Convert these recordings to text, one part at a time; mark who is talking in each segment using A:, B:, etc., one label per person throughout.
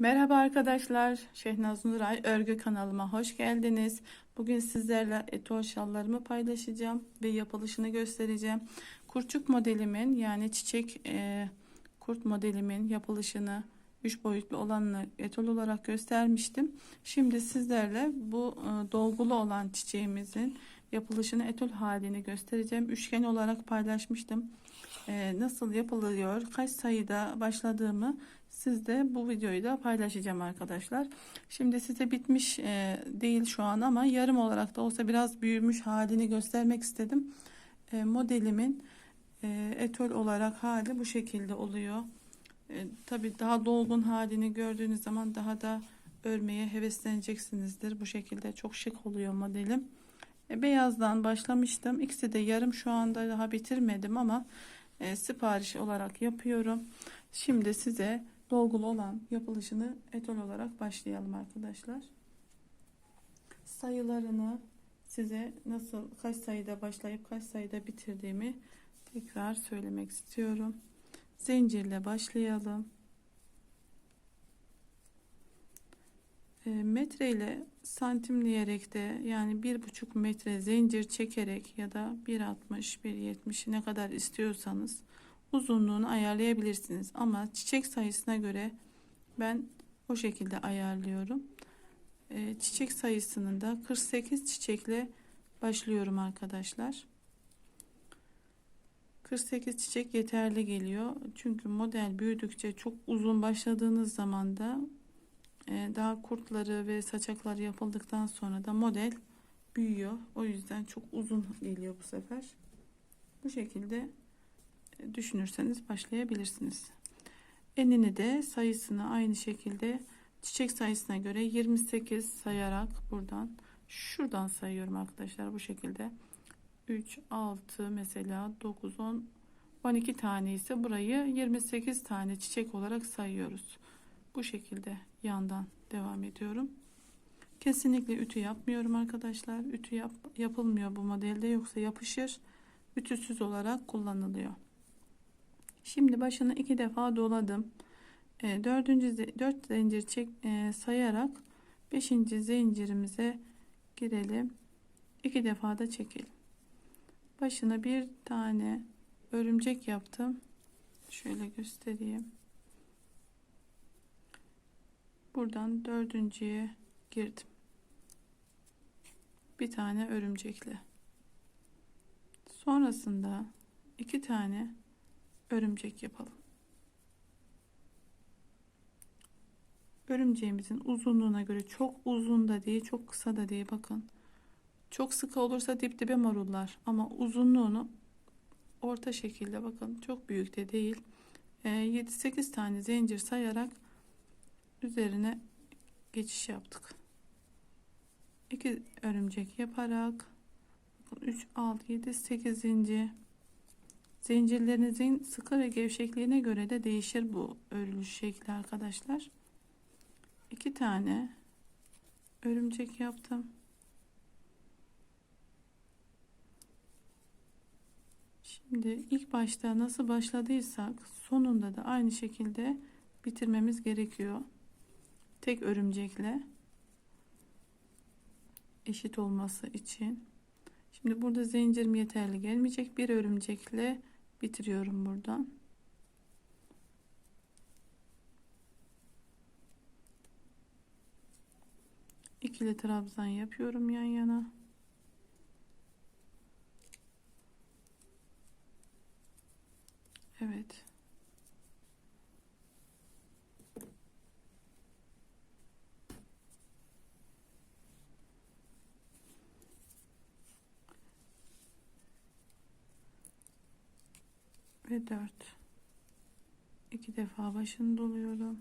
A: Merhaba arkadaşlar. Şehnaz Nuray örgü kanalıma hoş geldiniz. Bugün sizlerle etol şallarımı paylaşacağım ve yapılışını göstereceğim. Kurçuk modelimin yani çiçek e, kurt modelimin yapılışını 3 boyutlu olanını etol olarak göstermiştim. Şimdi sizlerle bu e, dolgulu olan çiçeğimizin yapılışını etol halini göstereceğim. Üçgen olarak paylaşmıştım. E, nasıl yapılıyor, kaç sayıda başladığımı sizde bu videoyu da paylaşacağım arkadaşlar. Şimdi size bitmiş e, değil şu an ama yarım olarak da olsa biraz büyümüş halini göstermek istedim. E, modelimin e, etol olarak hali bu şekilde oluyor. E, Tabi daha dolgun halini gördüğünüz zaman daha da örmeye hevesleneceksinizdir. Bu şekilde çok şık oluyor modelim. Beyazdan başlamıştım. İkisi de yarım şu anda daha bitirmedim ama e, sipariş olarak yapıyorum. Şimdi size dolgulu olan yapılışını etol olarak başlayalım arkadaşlar. Sayılarını size nasıl kaç sayıda başlayıp kaç sayıda bitirdiğimi tekrar söylemek istiyorum. Zincirle başlayalım. Metre ile santimleyerek de yani bir buçuk metre zincir çekerek ya da 1.60 1.70 ne kadar istiyorsanız uzunluğunu ayarlayabilirsiniz. Ama çiçek sayısına göre ben o şekilde ayarlıyorum. E, çiçek sayısının da 48 çiçekle başlıyorum arkadaşlar. 48 çiçek yeterli geliyor. Çünkü model büyüdükçe çok uzun başladığınız zaman da e, daha kurtları ve saçakları yapıldıktan sonra da model büyüyor. O yüzden çok uzun geliyor bu sefer. Bu şekilde düşünürseniz başlayabilirsiniz. Enini de sayısını aynı şekilde çiçek sayısına göre 28 sayarak buradan şuradan sayıyorum arkadaşlar bu şekilde. 3 6 mesela 9 10 12 tane ise burayı 28 tane çiçek olarak sayıyoruz. Bu şekilde yandan devam ediyorum kesinlikle ütü yapmıyorum arkadaşlar ütü yap, yapılmıyor bu modelde yoksa yapışır ütüsüz olarak kullanılıyor Şimdi başını iki defa doladım. E, dördüncü dört zincir çek e, sayarak beşinci zincirimize girelim. İki defa da çekelim. Başına bir tane örümcek yaptım. Şöyle göstereyim. Buradan dördüncüye girdim. Bir tane örümcekle. Sonrasında iki tane örümcek yapalım. Örümceğimizin uzunluğuna göre çok uzun da değil, çok kısa da değil. Bakın. Çok sıkı olursa dip dibe marullar ama uzunluğunu orta şekilde bakın. Çok büyük de değil. E, ee, 7-8 tane zincir sayarak üzerine geçiş yaptık. 2 örümcek yaparak 3 6 7 8 zincir Zincirlerinizin sıkı ve gevşekliğine göre de değişir bu örülüş şekli arkadaşlar. İki tane örümcek yaptım. Şimdi ilk başta nasıl başladıysak sonunda da aynı şekilde bitirmemiz gerekiyor. Tek örümcekle eşit olması için. Şimdi burada zincirim yeterli gelmeyecek. Bir örümcekle bitiriyorum buradan. İkili trabzan yapıyorum yan yana. Evet. Ve 4 iki defa başını doluyorum.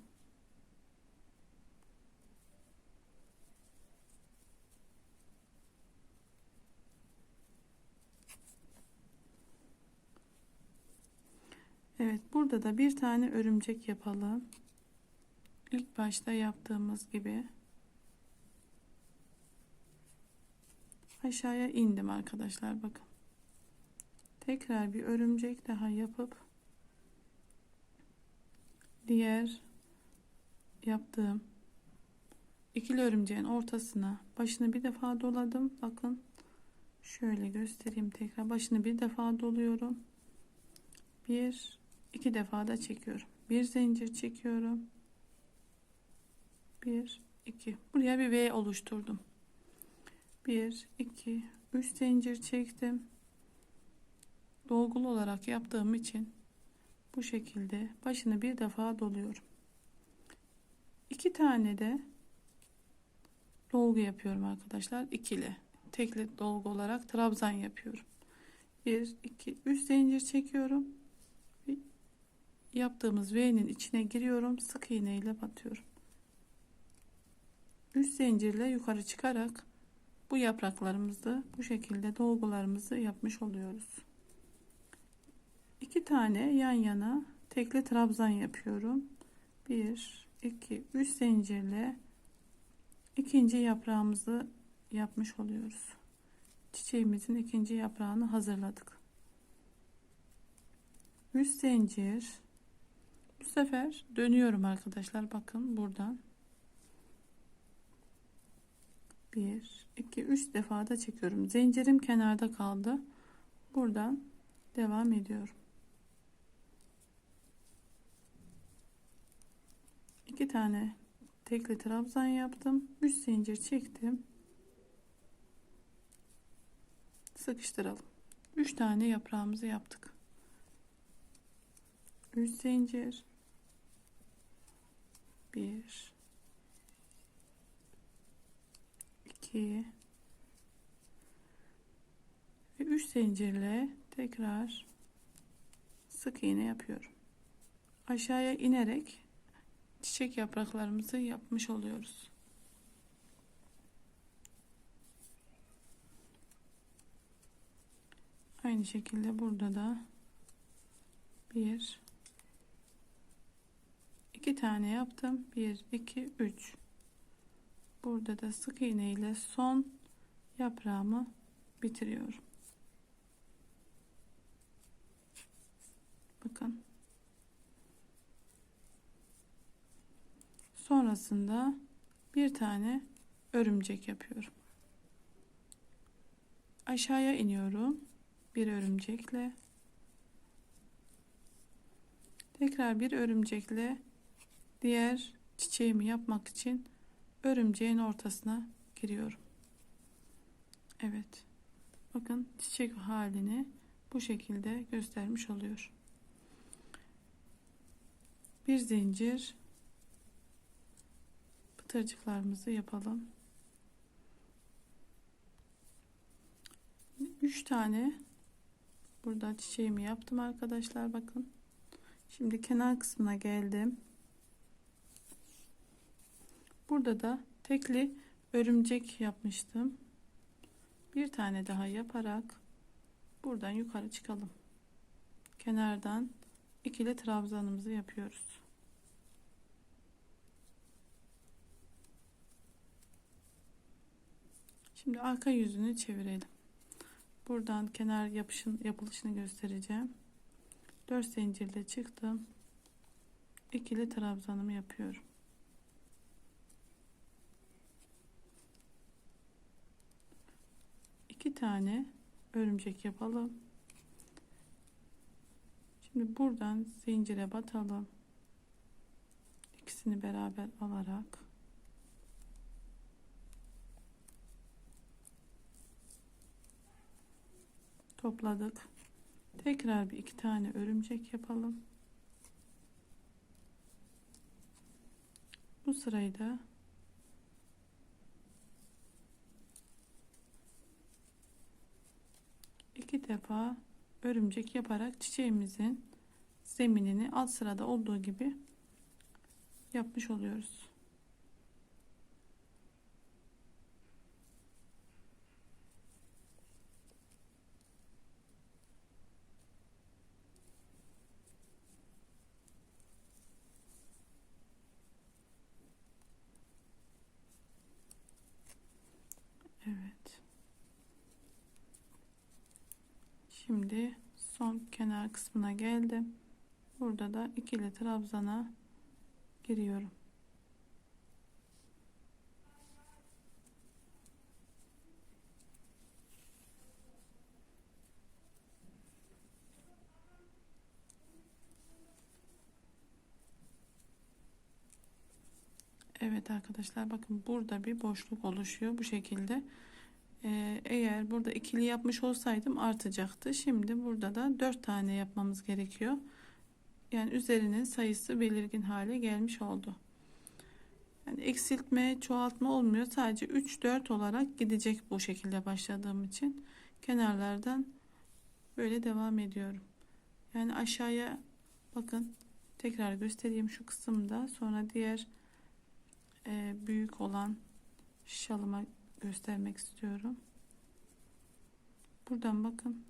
A: Evet burada da bir tane örümcek yapalım. İlk başta yaptığımız gibi. Aşağıya indim arkadaşlar bakın tekrar bir örümcek daha yapıp diğer yaptığım ikili örümceğin ortasına başını bir defa doladım. Bakın şöyle göstereyim tekrar. Başını bir defa doluyorum. Bir, iki defa da çekiyorum. Bir zincir çekiyorum. Bir, iki. Buraya bir V oluşturdum. Bir, iki, üç zincir çektim. Dolgulu olarak yaptığım için bu şekilde başını bir defa doluyorum. İki tane de dolgu yapıyorum arkadaşlar. ikili. Tekli dolgu olarak trabzan yapıyorum. 1 2 3 zincir çekiyorum. Yaptığımız V'nin içine giriyorum. Sık iğne ile batıyorum. 3 zincirle yukarı çıkarak bu yapraklarımızı bu şekilde dolgularımızı yapmış oluyoruz. İki tane yan yana tekli trabzan yapıyorum. 1 2 3 zincirle ikinci yaprağımızı yapmış oluyoruz. Çiçeğimizin ikinci yaprağını hazırladık. 3 zincir. Bu sefer dönüyorum arkadaşlar. Bakın buradan. 1 2 3 defa da çekiyorum. Zincirim kenarda kaldı. Buradan devam ediyorum. İki tane tekli trabzan yaptım. 3 zincir çektim. Sıkıştıralım. 3 tane yaprağımızı yaptık. 3 zincir. 1 2 ve 3 zincirle tekrar sık iğne yapıyorum. Aşağıya inerek çiçek yapraklarımızı yapmış oluyoruz. Aynı şekilde burada da bir iki tane yaptım. Bir, iki, üç. Burada da sık iğne ile son yaprağımı bitiriyorum. Bakın. Sonrasında bir tane örümcek yapıyorum. Aşağıya iniyorum. Bir örümcekle. Tekrar bir örümcekle diğer çiçeğimi yapmak için örümceğin ortasına giriyorum. Evet. Bakın çiçek halini bu şekilde göstermiş oluyor. Bir zincir pıtırcıklarımızı yapalım. 3 tane burada çiçeğimi yaptım arkadaşlar bakın. Şimdi kenar kısmına geldim. Burada da tekli örümcek yapmıştım. Bir tane daha yaparak buradan yukarı çıkalım. Kenardan ikili trabzanımızı yapıyoruz. Şimdi arka yüzünü çevirelim. Buradan kenar yapışın yapılışını göstereceğim. 4 zincirle çıktım. İkili trabzanımı yapıyorum. İki tane örümcek yapalım. Şimdi buradan zincire batalım. İkisini beraber alarak topladık. Tekrar bir iki tane örümcek yapalım. Bu sırayı da iki defa örümcek yaparak çiçeğimizin zeminini alt sırada olduğu gibi yapmış oluyoruz. Şimdi son kenar kısmına geldim. Burada da ikili trabzana giriyorum. Evet arkadaşlar bakın burada bir boşluk oluşuyor bu şekilde. Ee, eğer burada ikili yapmış olsaydım artacaktı. Şimdi burada da 4 tane yapmamız gerekiyor. Yani üzerinin sayısı belirgin hale gelmiş oldu. Yani eksiltme, çoğaltma olmuyor. Sadece 3-4 olarak gidecek bu şekilde başladığım için. Kenarlardan böyle devam ediyorum. Yani aşağıya bakın tekrar göstereyim şu kısımda. Sonra diğer e, büyük olan şalıma göstermek istiyorum. Buradan bakın.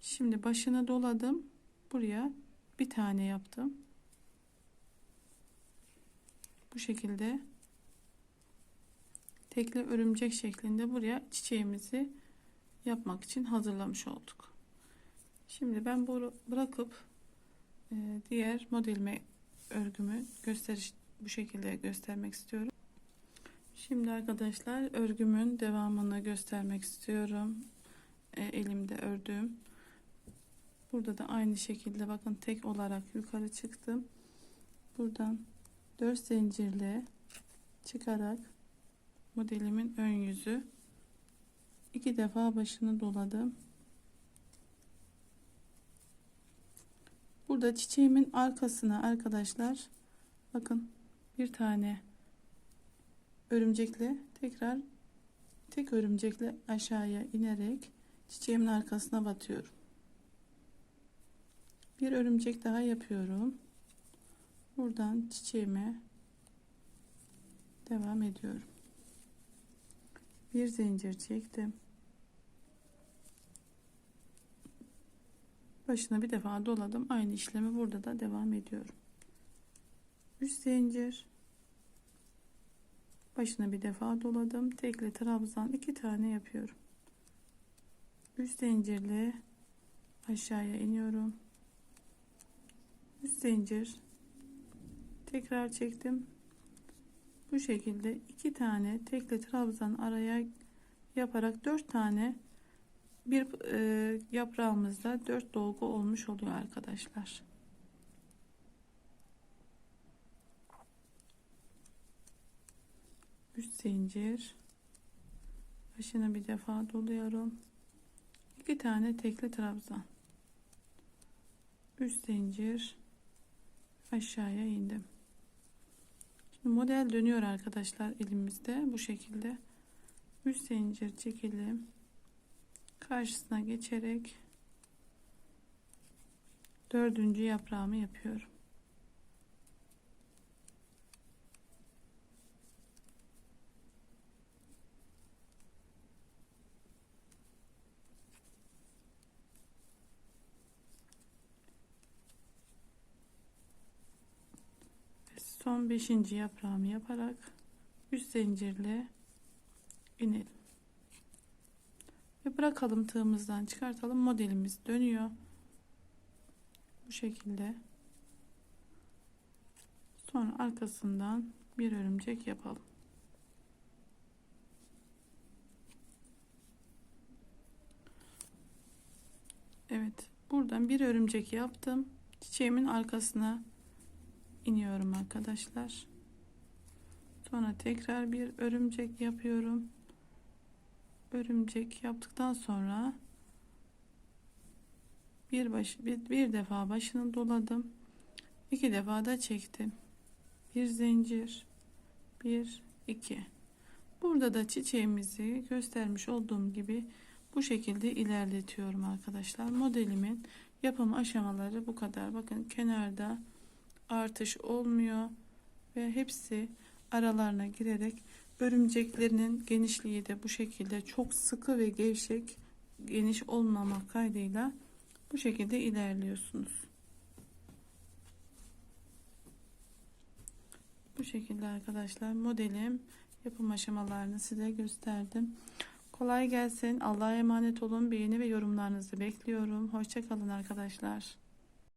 A: Şimdi başını doladım. Buraya bir tane yaptım. Bu şekilde tekli örümcek şeklinde buraya çiçeğimizi yapmak için hazırlamış olduk. Şimdi ben bunu bırakıp e, diğer modelime örgümü gösteriş bu şekilde göstermek istiyorum. Şimdi arkadaşlar örgümün devamını göstermek istiyorum. E, elimde ördüğüm. Burada da aynı şekilde bakın tek olarak yukarı çıktım. Buradan 4 zincirle çıkarak modelimin ön yüzü iki defa başını doladım. Burada çiçeğimin arkasına arkadaşlar bakın bir tane örümcekle tekrar tek örümcekle aşağıya inerek çiçeğimin arkasına batıyorum. Bir örümcek daha yapıyorum. Buradan çiçeğime devam ediyorum. Bir zincir çektim. Başına bir defa doladım. Aynı işlemi burada da devam ediyorum. 3 zincir başına bir defa doladım. Tekli trabzan iki tane yapıyorum. 3 zincirle aşağıya iniyorum. 3 zincir. Tekrar çektim. Bu şekilde iki tane tekli trabzan araya yaparak dört tane bir e, yaprağımızda dört dolgu olmuş oluyor arkadaşlar. Üç zincir başına bir defa doluyorum. iki tane tekli trabzan. Üç zincir aşağıya indim. Şimdi model dönüyor arkadaşlar elimizde bu şekilde. 3 zincir çekelim karşısına geçerek dördüncü yaprağımı yapıyorum. Son beşinci yaprağımı yaparak üst zincirle inelim. Ve bırakalım tığımızdan çıkartalım. Modelimiz dönüyor. Bu şekilde. Sonra arkasından bir örümcek yapalım. Evet buradan bir örümcek yaptım. Çiçeğimin arkasına iniyorum arkadaşlar. Sonra tekrar bir örümcek yapıyorum. Örümcek yaptıktan sonra bir baş bir, bir defa başını doladım. İki defa da çektim. Bir zincir bir iki. Burada da çiçeğimizi göstermiş olduğum gibi bu şekilde ilerletiyorum arkadaşlar. Modelimin yapım aşamaları bu kadar. Bakın kenarda artış olmuyor ve hepsi aralarına girerek Örümceklerinin genişliği de bu şekilde çok sıkı ve gevşek geniş olmamak kaydıyla bu şekilde ilerliyorsunuz. Bu şekilde arkadaşlar modelim yapım aşamalarını size gösterdim. Kolay gelsin. Allah'a emanet olun. Beğeni ve yorumlarınızı bekliyorum. Hoşçakalın arkadaşlar.